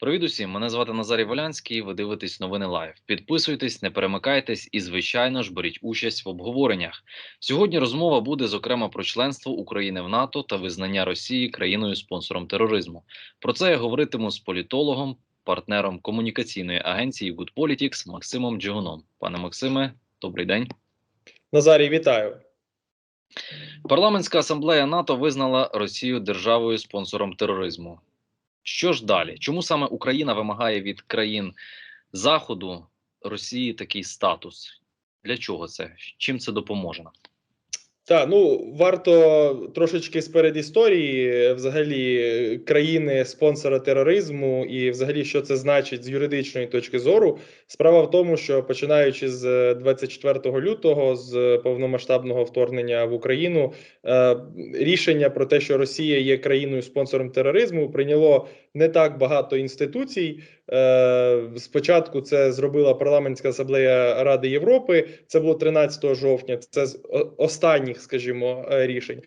Привіт усім! Мене звати Назарій Волянський. Ви дивитесь новини Лайв. Підписуйтесь, не перемикайтесь і, звичайно ж, беріть участь в обговореннях. Сьогодні розмова буде зокрема про членство України в НАТО та визнання Росії країною спонсором тероризму. Про це я говоритиму з політологом, партнером комунікаційної агенції Good Politics Максимом Джигуном. Пане Максиме, добрий день. Назарій, вітаю. Парламентська асамблея НАТО визнала Росію державою спонсором тероризму. Що ж далі? Чому саме Україна вимагає від країн Заходу Росії такий статус? Для чого це? Чим це допоможе? Так, ну варто трошечки з передісторії, взагалі, країни спонсора тероризму, і взагалі, що це значить з юридичної точки зору. Справа в тому, що починаючи з 24 лютого, з повномасштабного вторгнення в Україну, е, рішення про те, що Росія є країною спонсором тероризму, прийняло не так багато інституцій. Е, Спочатку це зробила парламентська асамблея Ради Європи. Це було 13 жовтня. Це з останніх, скажімо, е, рішень.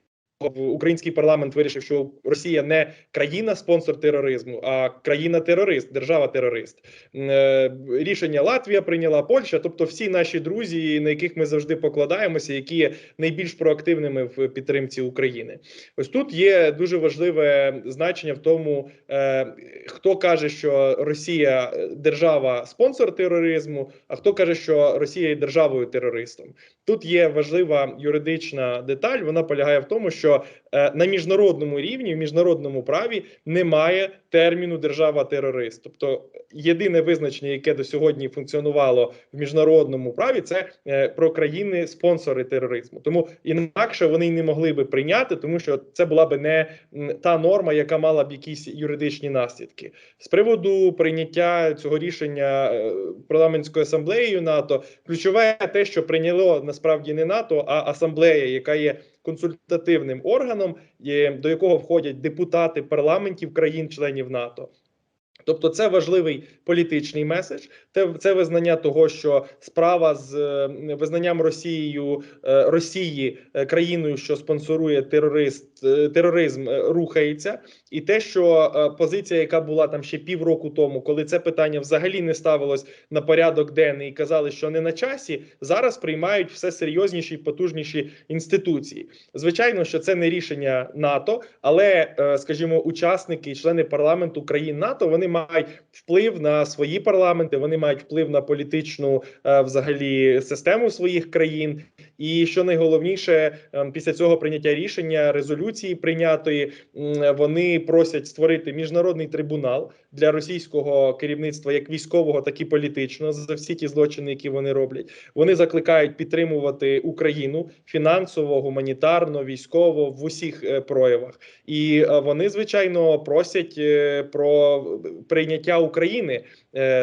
Український парламент вирішив, що Росія не країна спонсор тероризму, а країна-терорист, держава-терорист. Е, Рішення Латвія прийняла Польща, тобто всі наші друзі, на яких ми завжди покладаємося, які є найбільш проактивними в підтримці України. Ось тут є дуже важливе значення в тому, е, хто каже, що Росія е, держава спонсор тероризму, а хто каже, що Росія є державою терористом. Тут є важлива юридична деталь. Вона полягає в тому, що е, на міжнародному рівні, в міжнародному праві немає терміну держава-терорист. Тобто єдине визначення, яке до сьогодні функціонувало в міжнародному праві, це е, про країни-спонсори тероризму. Тому інакше вони не могли би прийняти, тому що це була би не та норма, яка мала б якісь юридичні наслідки. З приводу прийняття цього рішення е, парламентською асамблеєю НАТО, ключове те, що прийняло насправді не НАТО, а асамблея, яка є консультативним органом, до якого входять депутати парламентів країн-членів НАТО. Тобто це важливий політичний меседж. Це, визнання того, що справа з е, визнанням Росією е, Росії е, країною, що спонсорує терорист, тероризм, рухається, і те, що е, позиція, яка була там ще півроку тому, коли це питання взагалі не ставилось на порядок денний і казали, що не на часі, зараз приймають все серйозніші і потужніші інституції. Звичайно, що це не рішення НАТО, але, е, скажімо, учасники і члени парламенту країн НАТО вони мають вплив на свої парламенти, вони мають вплив на політичну е, взагалі систему своїх країн. І що найголовніше, е, після цього прийняття рішення резолюції прийнятої, вони просять створити міжнародний трибунал для російського керівництва, як військового, так і політичного, за всі ті злочини, які вони роблять. Вони закликають підтримувати Україну фінансово, гуманітарно, військово в усіх е, проявах. І е, вони, звичайно, просять е, про прийняття України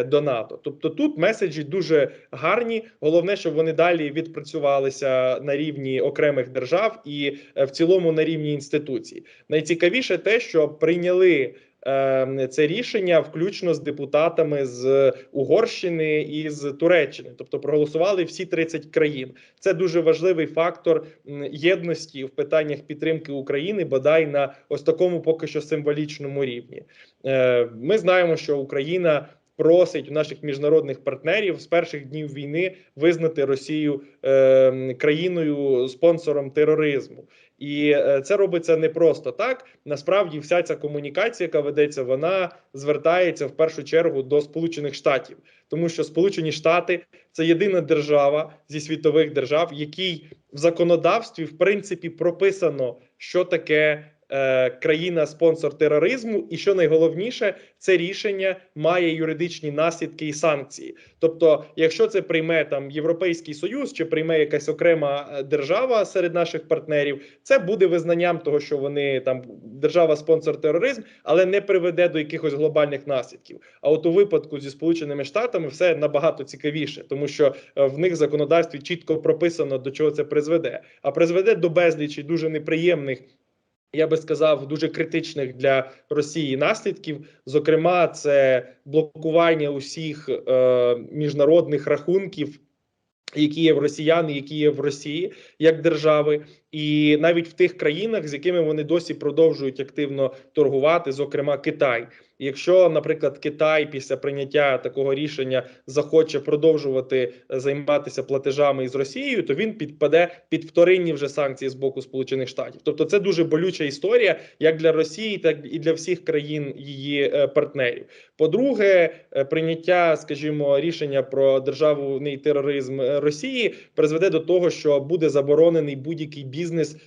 до НАТО. Тобто тут меседжі дуже гарні. Головне, щоб вони далі відпрацювалися на рівні окремих держав і в цілому на рівні інституцій. Найцікавіше те, що прийняли. е, Це рішення включно з депутатами з Угорщини і з Туреччини, тобто проголосували всі 30 країн. Це дуже важливий фактор єдності в питаннях підтримки України, бодай на ось такому поки що символічному рівні. Е, Ми знаємо, що Україна просить у наших міжнародних партнерів з перших днів війни визнати Росію е, країною спонсором тероризму. І е, це робиться не просто так. Насправді, вся ця комунікація, яка ведеться, вона звертається в першу чергу до Сполучених Штатів, тому що Сполучені Штати це єдина держава зі світових держав, якій в законодавстві в принципі прописано, що таке е, країна-спонсор тероризму, і що найголовніше, це рішення має юридичні наслідки і санкції. Тобто, якщо це прийме там Європейський Союз чи прийме якась окрема е, держава серед наших партнерів, це буде визнанням того, що вони там держава-спонсор тероризм, але не приведе до якихось глобальних наслідків. А от у випадку зі Сполученими Штатами все набагато цікавіше, тому що е, в них законодавстві чітко прописано до чого це призведе, а призведе до безлічі дуже неприємних. Я би сказав, дуже критичних для Росії наслідків. Зокрема, це блокування усіх е, міжнародних рахунків, які є в росіян, які є в Росії як держави, і навіть в тих країнах, з якими вони досі продовжують активно торгувати, зокрема Китай. Якщо, наприклад, Китай після прийняття такого рішення захоче продовжувати е, займатися платежами із Росією, то він підпаде під вторинні вже санкції з боку Сполучених Штатів. Тобто, це дуже болюча історія як для Росії, так і для всіх країн її е, партнерів. По-друге, е, прийняття, скажімо, рішення про державний тероризм Росії призведе до того, що буде заборонений будь-який бізнес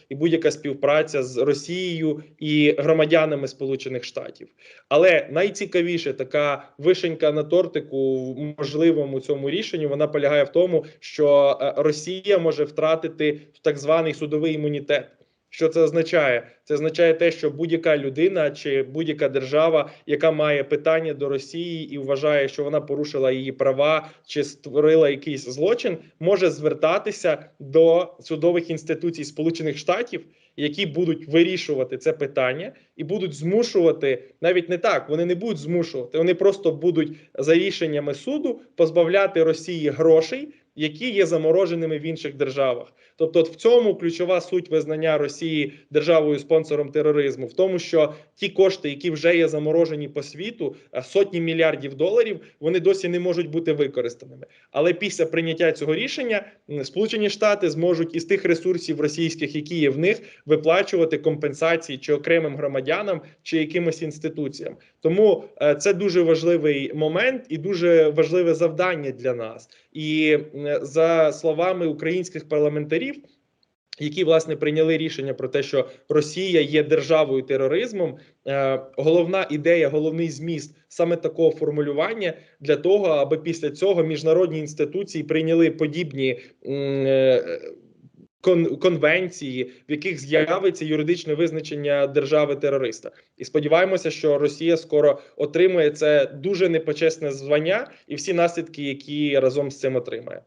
і будь-яка співпраця з Росією і громадянами Сполучених Штатів. Але найцікавіше така вишенька на тортику в можливому цьому рішенні вона полягає в тому, що е, Росія може втратити так званий судовий імунітет. Що це означає? Це означає те, що будь-яка людина чи будь-яка держава, яка має питання до Росії і вважає, що вона порушила її права чи створила якийсь злочин, може звертатися до судових інституцій Сполучених Штатів, які будуть вирішувати це питання і будуть змушувати навіть не так. Вони не будуть змушувати, вони просто будуть за рішеннями суду позбавляти Росії грошей, які є замороженими в інших державах. Тобто, в цьому ключова суть визнання Росії державою спонсором тероризму, в тому, що ті кошти, які вже є заморожені по світу, сотні мільярдів доларів, вони досі не можуть бути використаними. Але після прийняття цього рішення Сполучені Штати зможуть із тих ресурсів російських, які є в них, виплачувати компенсації чи окремим громадянам, чи якимось інституціям. Тому е, це дуже важливий момент і дуже важливе завдання для нас. І е, за словами українських парламентарів, які власне прийняли рішення про те, що Росія є державою тероризмом, е, головна ідея, головний зміст саме такого формулювання для того, аби після цього міжнародні інституції прийняли подібні. Конвенції, в яких з'явиться юридичне визначення держави терориста, і сподіваємося, що Росія скоро отримує це дуже непочесне звання і всі наслідки, які разом з цим отримає.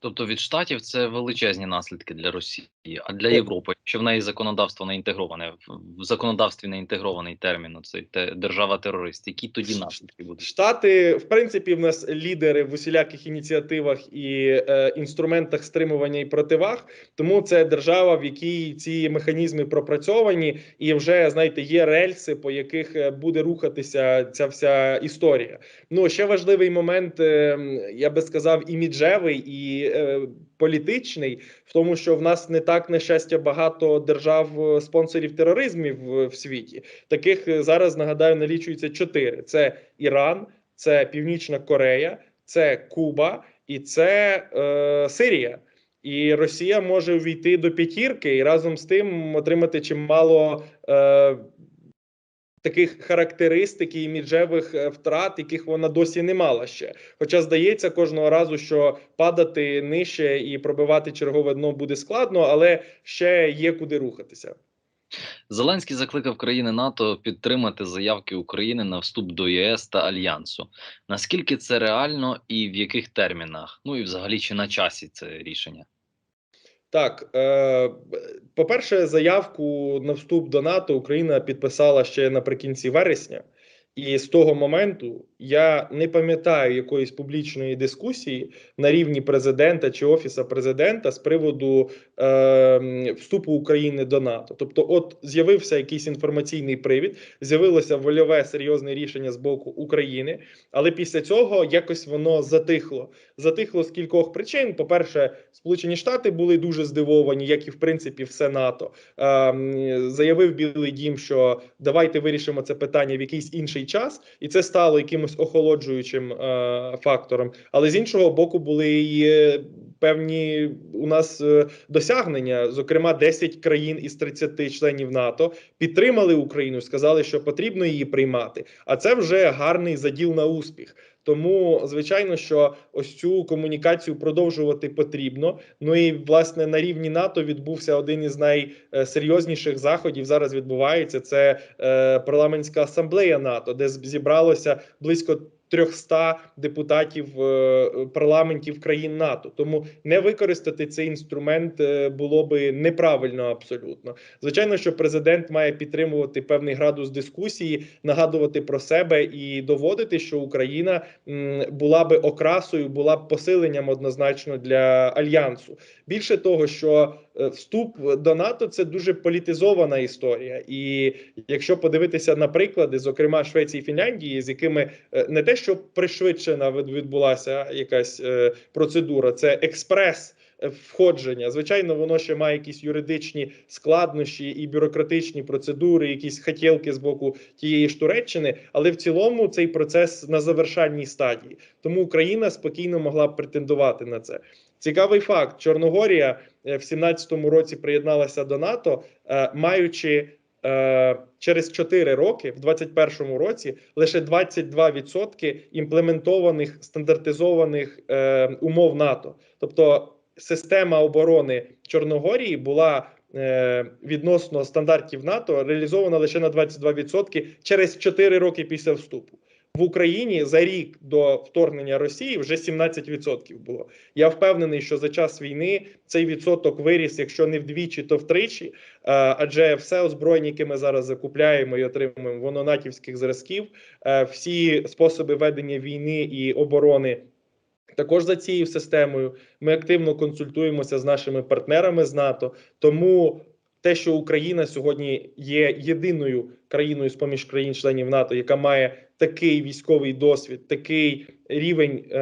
Тобто від штатів це величезні наслідки для Росії, а для Європи, що в неї законодавство не інтегроване в- законодавстві не інтегрований термін. Оцей те держава терорист. Які тоді наслідки будуть? Штати, в принципі, в нас лідери в усіляких ініціативах і е, інструментах стримування і противаг. Тому це держава, в якій ці механізми пропрацьовані, і вже знаєте, є рельси, по яких е, буде рухатися ця вся історія. Ну ще важливий момент, е, я би сказав, іміджевий і е, політичний, в тому, що в нас не так на щастя багато держав е, спонсорів тероризмів в, в світі. Таких е, зараз нагадаю налічується чотири: це Іран, це Північна Корея, це Куба і це е, Сирія. І Росія може увійти до п'ятірки і разом з тим отримати чимало е, таких характеристик і іміджевих е, втрат, яких вона досі не мала ще. Хоча здається кожного разу, що падати нижче і пробивати чергове дно буде складно, але ще є куди рухатися. Зеленський закликав країни НАТО підтримати заявки України на вступ до ЄС та альянсу. Наскільки це реально і в яких термінах? Ну і взагалі чи на часі це рішення? Так, е, по-перше, заявку на вступ до НАТО Україна підписала ще наприкінці вересня, і з того моменту я не пам'ятаю якоїсь публічної дискусії на рівні президента чи офіса президента з приводу е, вступу України до НАТО. Тобто, от з'явився якийсь інформаційний привід, з'явилося вольове серйозне рішення з боку України, але після цього якось воно затихло. Затихло з кількох причин. По-перше, Сполучені Штати були дуже здивовані, як і в принципі все НАТО. Ем, заявив Білий Дім, що давайте вирішимо це питання в якийсь інший час, і це стало якимось охолоджуючим е, фактором. Але з іншого боку, були і е, певні у нас е, досягнення. Зокрема, 10 країн із 30 членів НАТО підтримали Україну, сказали, що потрібно її приймати. А це вже гарний заділ на успіх. Тому, звичайно, що ось цю комунікацію продовжувати потрібно. Ну і власне на рівні НАТО відбувся один із найсерйозніших заходів. Зараз відбувається це е, парламентська асамблея НАТО, де зібралося близько 300 депутатів е, парламентів країн НАТО. Тому не використати цей інструмент е, було би неправильно абсолютно. Звичайно, що президент має підтримувати певний градус дискусії, нагадувати про себе і доводити, що Україна була би окрасою, була б посиленням однозначно для альянсу. Більше того, що е, вступ до НАТО це дуже політизована історія, і якщо подивитися на приклади, зокрема Швеції і Фінляндії, з якими не те, що пришвидшена відбулася якась е, процедура, це експрес. е, Входження, звичайно, воно ще має якісь юридичні складнощі і бюрократичні процедури, якісь хотілки з боку тієї ж Туреччини, але в цілому цей процес на завершальній стадії. Тому Україна спокійно могла б претендувати на це. Цікавий факт: Чорногорія е, в 17-му році приєдналася до НАТО, маючи через 4 роки, в 21-му році, лише 22% імплементованих стандартизованих е, умов НАТО. Тобто система оборони Чорногорії була е, відносно стандартів НАТО реалізована лише на 22% через 4 роки після вступу. В Україні за рік до вторгнення Росії вже 17% було. Я впевнений, що за час війни цей відсоток виріс, якщо не вдвічі, то втричі. Е, Адже все озброєння, яке ми зараз закупляємо і отримуємо, воно натівських зразків. Е, Всі способи ведення війни і оборони. Також за цією системою ми активно консультуємося з нашими партнерами з НАТО. Тому те, що Україна сьогодні є єдиною країною з поміж країн-членів НАТО, яка має такий військовий досвід, такий рівень е,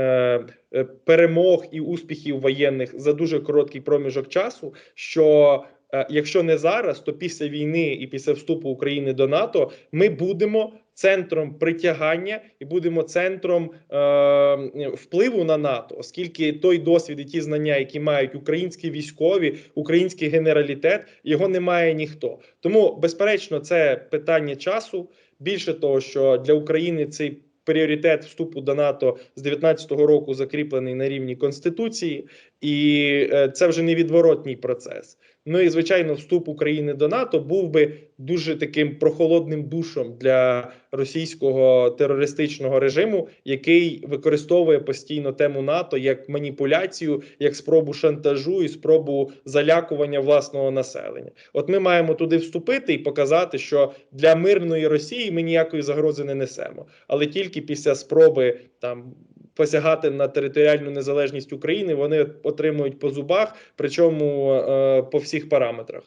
е, перемог і успіхів воєнних за дуже короткий проміжок часу. Що е, якщо не зараз, то після війни і після вступу України до НАТО ми будемо центром притягання і будемо центром е, впливу на НАТО, оскільки той досвід і ті знання, які мають українські військові, український генералітет, його не має ніхто. Тому, безперечно, це питання часу. Більше того, що для України цей пріоритет вступу до НАТО з 19-го року закріплений на рівні конституції, і е, це вже невідворотній процес. Ну і звичайно, вступ України до НАТО був би дуже таким прохолодним душом для російського терористичного режиму, який використовує постійно тему НАТО як маніпуляцію, як спробу шантажу і спробу залякування власного населення. От ми маємо туди вступити і показати, що для мирної Росії ми ніякої загрози не несемо, але тільки після спроби там. Посягати на територіальну незалежність України вони отримують по зубах, причому е, по всіх параметрах.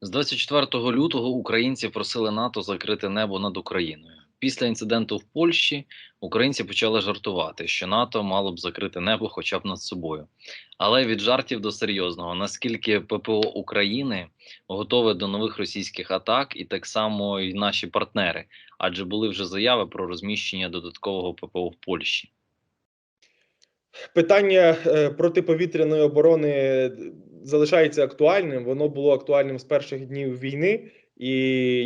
З 24 лютого українці просили НАТО закрити небо над Україною. Після інциденту в Польщі українці почали жартувати, що НАТО мало б закрити небо хоча б над собою. Але від жартів до серйозного, наскільки ППО України готове до нових російських атак, і так само і наші партнери, адже були вже заяви про розміщення додаткового ППО в Польщі. Питання е, протиповітряної оборони залишається актуальним. Воно було актуальним з перших днів війни, і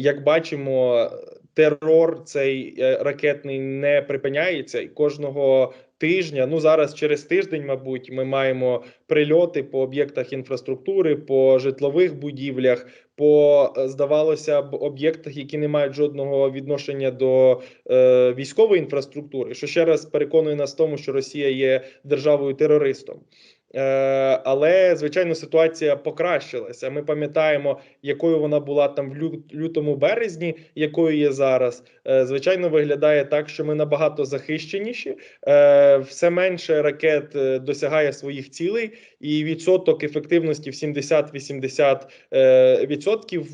як бачимо, терор цей е, ракетний не припиняється, і кожного тижня, ну зараз через тиждень, мабуть, ми маємо прильоти по об'єктах інфраструктури, по житлових будівлях, по е, здавалося б об'єктах, які не мають жодного відношення до е, військової інфраструктури, що ще раз переконує нас в тому, що Росія є державою терористом. Е, але звичайно ситуація покращилася. Ми пам'ятаємо, якою вона була там в лютому березні, якою є зараз. Е, звичайно, виглядає так, що ми набагато захищеніші. Е, все менше ракет досягає своїх цілей, і відсоток ефективності в 70-80% е, відсотків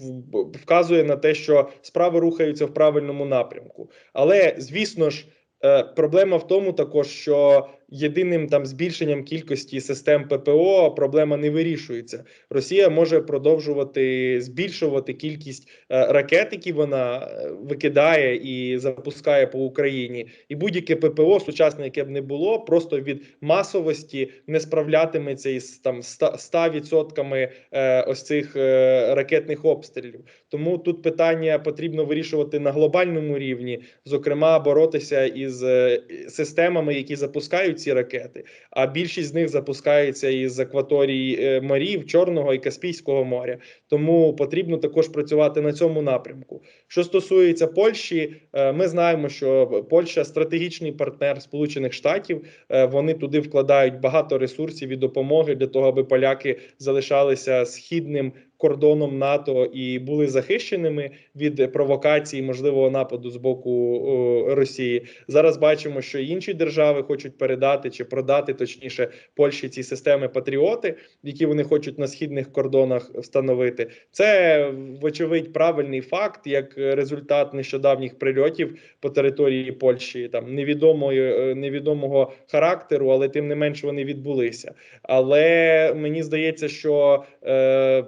вказує на те, що справи рухаються в правильному напрямку. Але звісно ж. Проблема в тому також, що єдиним там збільшенням кількості систем ППО проблема не вирішується. Росія може продовжувати збільшувати кількість е, ракет, які вона е, викидає і запускає по Україні, і будь-яке ППО сучасне, яке б не було, просто від масовості не справлятиметься із там 100%, 100% е, ось цих ракетних обстрілів. Тому тут питання потрібно вирішувати на глобальному рівні, зокрема боротися із системами, які запускають ці ракети. А більшість з них запускається із акваторій е, морів Чорного і Каспійського моря. Тому потрібно також працювати на цьому напрямку. Що стосується Польщі, е, ми знаємо, що Польща стратегічний партнер Сполучених Штатів. Е, Вони туди вкладають багато ресурсів і допомоги для того, аби поляки залишалися східним кордоном НАТО і були захищеними від провокації можливого нападу з боку о, Росії. Зараз бачимо, що інші держави хочуть передати чи продати, точніше, Польщі ці системи Патріоти, які вони хочуть на східних кордонах встановити. Це вочевидь правильний факт, як результат нещодавніх прильотів по території Польщі, там невідомої е, невідомого характеру, але тим не менш вони відбулися. Але мені здається, що е,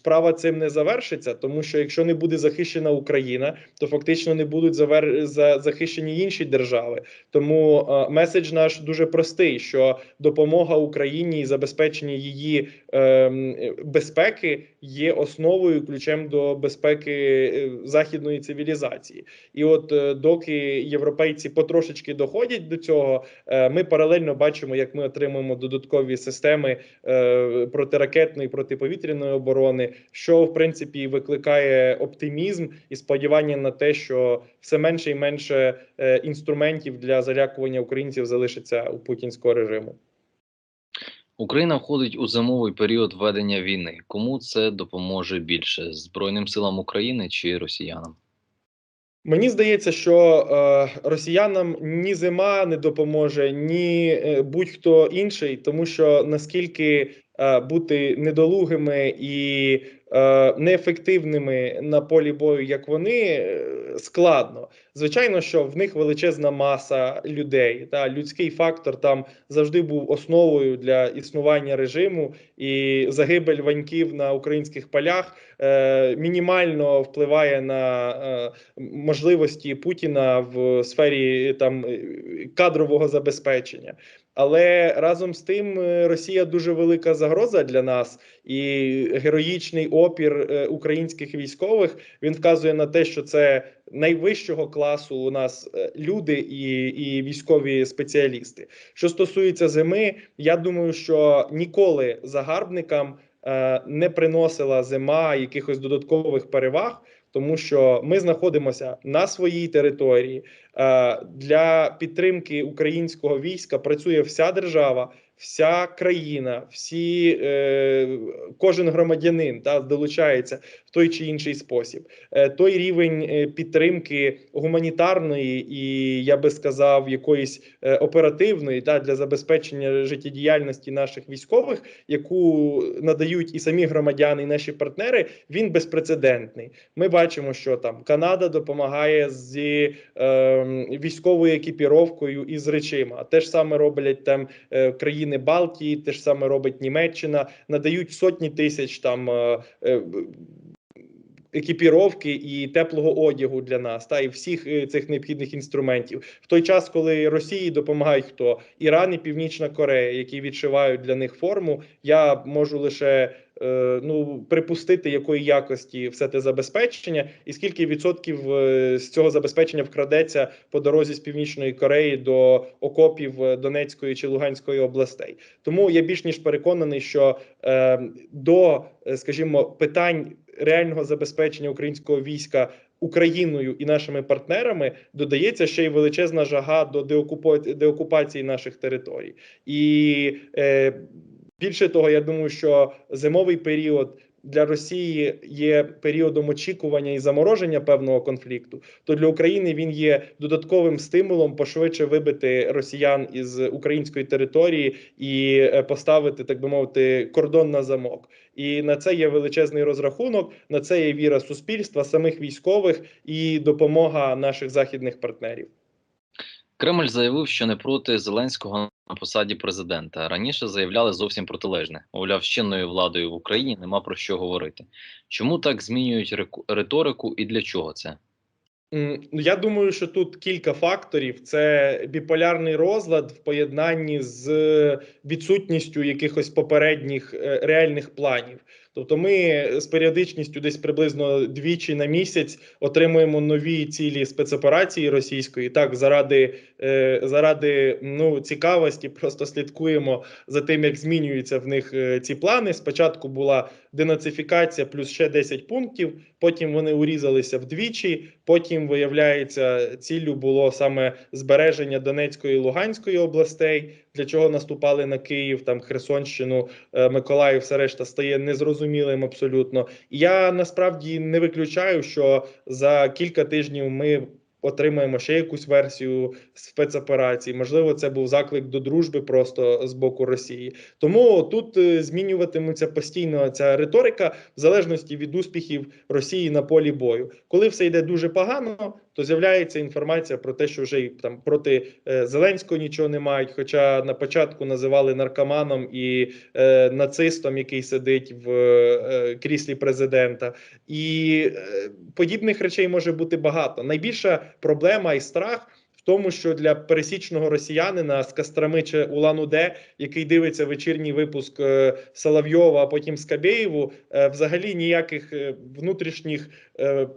справа цим не завершиться, тому що якщо не буде захищена Україна, то фактично не будуть завер... за... захищені інші держави. Тому е, меседж наш дуже простий: що допомога Україні і забезпечення її е, безпеки є основою ключем до безпеки е, західної цивілізації. І от е, доки європейці потрошечки доходять до цього, е, ми паралельно бачимо, як ми отримуємо додаткові системи е, протиракетної протиповітряної оборони, що в принципі викликає оптимізм і сподівання на те, що все менше і менше е, інструментів для залякування українців залишиться у путінського режиму. Україна входить у зимовий період ведення війни. Кому це допоможе більше Збройним силам України чи росіянам? Мені здається, що е, росіянам ні зима не допоможе, ні е, будь-хто інший, тому що наскільки бути недолугими і е, неефективними на полі бою, як вони, е, складно. Звичайно, що в них величезна маса людей. Та людський фактор там завжди був основою для існування режиму, і загибель ваньків на українських полях е, мінімально впливає на е, можливості Путіна в сфері там е, кадрового забезпечення. Але разом з тим е, Росія дуже велика загроза для нас, і героїчний опір е, українських військових він вказує на те, що це найвищого класу у нас е, люди і, і військові спеціалісти. Що стосується зими, я думаю, що ніколи загарбникам не приносила зима якихось додаткових переваг. Тому що ми знаходимося на своїй території. Е, для підтримки українського війська працює вся держава, вся країна, всі е, кожен громадянин та долучається в той чи інший спосіб. Е, той рівень е, підтримки гуманітарної і я би сказав, якоїсь е, оперативної та для забезпечення життєдіяльності наших військових, яку надають і самі громадяни, і наші партнери, він безпрецедентний. Ми бачимо, що там Канада допомагає зі е, військовою екіпіровкою і з речима. Те ж саме роблять там е, країни Балтії, те ж саме робить Німеччина, надають сотні тисяч там. Е, е, Екіпіровки і теплого одягу для нас, та і всіх е, цих необхідних інструментів в той час, коли Росії допомагають хто Іран і Північна Корея, які відшивають для них форму. Я можу лише ну припустити, якої якості все те забезпечення, і скільки відсотків е, з цього забезпечення вкрадеться по дорозі з північної Кореї до окопів е, Донецької чи Луганської областей. Тому я більш ніж переконаний, що е, до, е, скажімо, питань реального забезпечення українського війська. Україною і нашими партнерами додається ще й величезна жага до деокупа- деокупації наших територій, і е, більше того, я думаю, що зимовий період для Росії є періодом очікування і замороження певного конфлікту, то для України він є додатковим стимулом пошвидше вибити росіян із української території і е, поставити, так би мовити, кордон на замок. І на це є величезний розрахунок. На це є віра суспільства, самих військових і допомога наших західних партнерів. Кремль заявив, що не проти Зеленського на посаді президента. Раніше заявляли зовсім протилежне. Мовляв, з чинною владою в Україні нема про що говорити. Чому так змінюють риторику і для чого це? Ну, Я думаю, що тут кілька факторів: це біполярний розлад в поєднанні з відсутністю якихось попередніх е, реальних планів. Тобто, ми з періодичністю десь приблизно двічі на місяць отримуємо нові цілі спецоперації російської. Так, заради, е, заради ну цікавості, просто слідкуємо за тим, як змінюються в них е, ці плани. Спочатку була денацифікація плюс ще 10 пунктів. Потім вони урізалися вдвічі. Потім, виявляється, ціллю було саме збереження Донецької і Луганської областей, для чого наступали на Київ, там Херсонщину, е, Миколаїв, все решта стає незрозумілим абсолютно. Я насправді не виключаю, що за кілька тижнів ми отримаємо ще якусь версію спецоперації. Можливо, це був заклик до дружби просто з боку Росії. Тому тут е, змінюватиметься постійно ця риторика в залежності від успіхів Росії на полі бою. Коли все йде дуже погано, то з'являється інформація про те, що вже там проти е, Зеленського нічого не мають. Хоча на початку називали наркоманом і е, нацистом, який сидить в е, кріслі президента, і е, подібних речей може бути багато. Найбільша проблема і страх. В тому, що для пересічного росіянина з Кострами чи Улан-Удэ, який дивиться вечірній випуск е, Соловйова, а потім Скабєєву, е, взагалі ніяких е, внутрішніх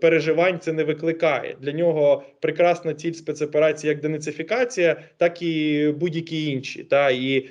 переживань це не викликає. Для нього прекрасна ціль спецоперації як денацифікація, так і будь-які інші. Та і,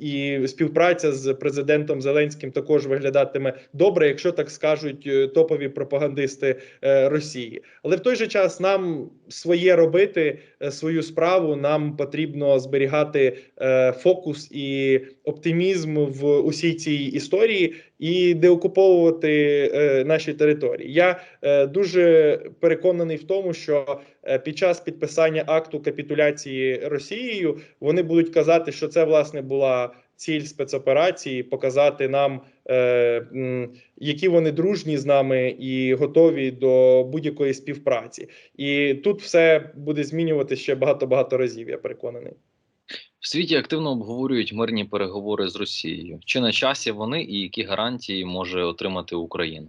і співпраця з президентом Зеленським також виглядатиме добре, якщо так скажуть топові пропагандисти Росії. Але в той же час нам своє робити е, свою справу. Нам потрібно зберігати е, фокус і оптимізм в усій цій історії і деокуповувати е, наші території. Я дуже переконаний в тому, що під час підписання акту капітуляції Росією вони будуть казати, що це власне була ціль спецоперації, показати нам, е, які вони дружні з нами і готові до будь-якої співпраці. І тут все буде змінювати ще багато багато разів. Я переконаний. В світі активно обговорюють мирні переговори з Росією. Чи на часі вони і які гарантії може отримати Україна?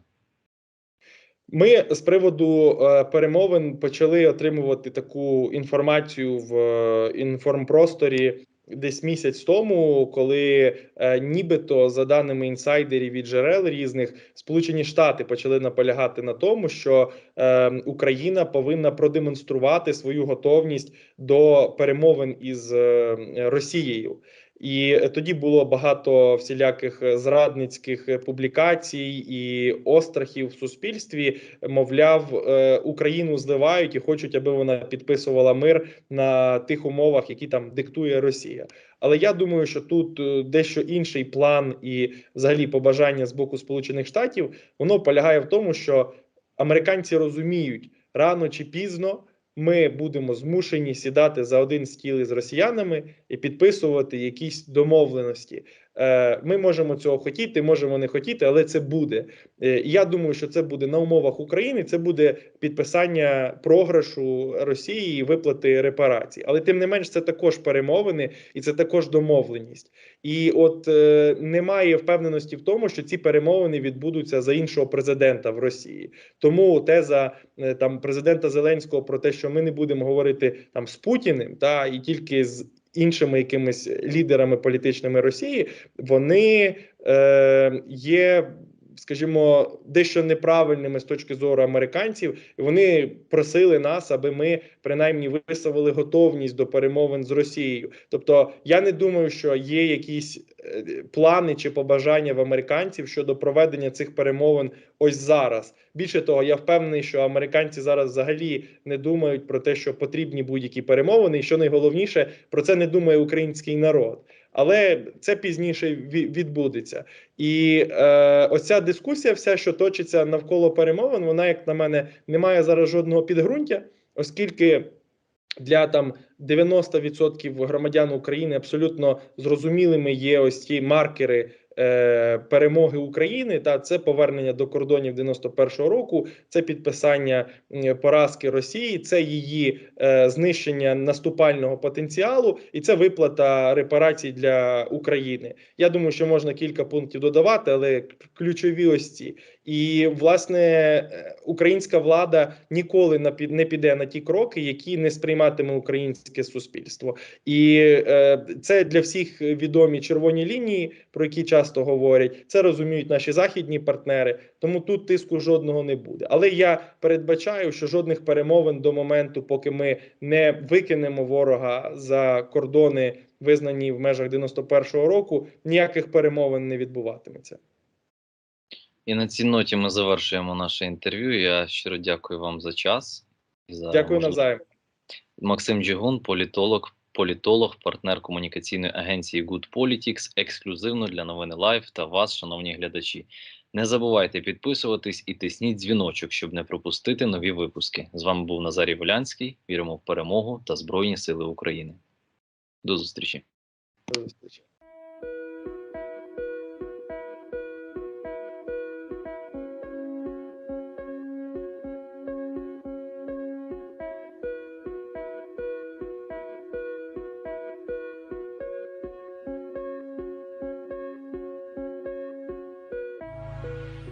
Ми з приводу е, перемовин почали отримувати таку інформацію в е, інформпросторі десь місяць тому, коли е, нібито за даними інсайдерів і джерел різних, Сполучені Штати почали наполягати на тому, що е, Україна повинна продемонструвати свою готовність до перемовин із е, Росією. І тоді було багато всіляких зрадницьких публікацій і острахів в суспільстві. Мовляв, е, Україну зливають і хочуть, аби вона підписувала мир на тих умовах, які там диктує Росія. Але я думаю, що тут е, дещо інший план і, взагалі, побажання з боку Сполучених Штатів воно полягає в тому, що американці розуміють рано чи пізно ми будемо змушені сідати за один стіл із росіянами і підписувати якісь домовленості. Е, Ми можемо цього хотіти, можемо не хотіти, але це буде. Е, Я думаю, що це буде на умовах України. Це буде підписання програшу Росії і виплати репарацій. Але тим не менш, це також перемовини і це також домовленість. І от е, немає впевненості в тому, що ці перемовини відбудуться за іншого президента в Росії. Тому теза е, там президента Зеленського про те, що ми не будемо говорити там з Путіним, та і тільки з іншими якимись лідерами політичними Росії, вони е, є. Скажімо, дещо неправильними з точки зору американців, і вони просили нас, аби ми принаймні висловили готовність до перемовин з Росією. Тобто, я не думаю, що є якісь плани чи побажання в американців щодо проведення цих перемовин ось зараз. Більше того, я впевнений, що американці зараз взагалі не думають про те, що потрібні будь-які перемовини, і що найголовніше про це не думає український народ. Але це пізніше відбудеться, і е, оця дискусія, вся, що точиться навколо перемовин, вона, як на мене, не має зараз жодного підґрунтя, оскільки для там 90% громадян України абсолютно зрозумілими є ось ті маркери. Е, перемоги України та це повернення до кордонів 91-го року, це підписання поразки Росії, це її е, знищення наступального потенціалу, і це виплата репарацій для України. Я думаю, що можна кілька пунктів додавати, але ключові ось ці. І власне е, українська влада ніколи не піде на ті кроки, які не сприйматиме українське суспільство, і е, це для всіх відомі червоні лінії, про які часто говорять. Це розуміють наші західні партнери. Тому тут тиску жодного не буде. Але я передбачаю, що жодних перемовин до моменту, поки ми не викинемо ворога за кордони, визнані в межах 91-го року, ніяких перемовин не відбуватиметься. І на цій ноті ми завершуємо наше інтерв'ю. Я щиро дякую вам за час. і за Дякую навзаєм. Максим Джигун, політолог, політолог, партнер комунікаційної агенції Good Politics, ексклюзивно для новини Лайв та вас, шановні глядачі. Не забувайте підписуватись і тисніть дзвіночок, щоб не пропустити нові випуски. З вами був Назарій Волянський. Віримо в перемогу та Збройні Сили України. До зустрічі. До зустрічі.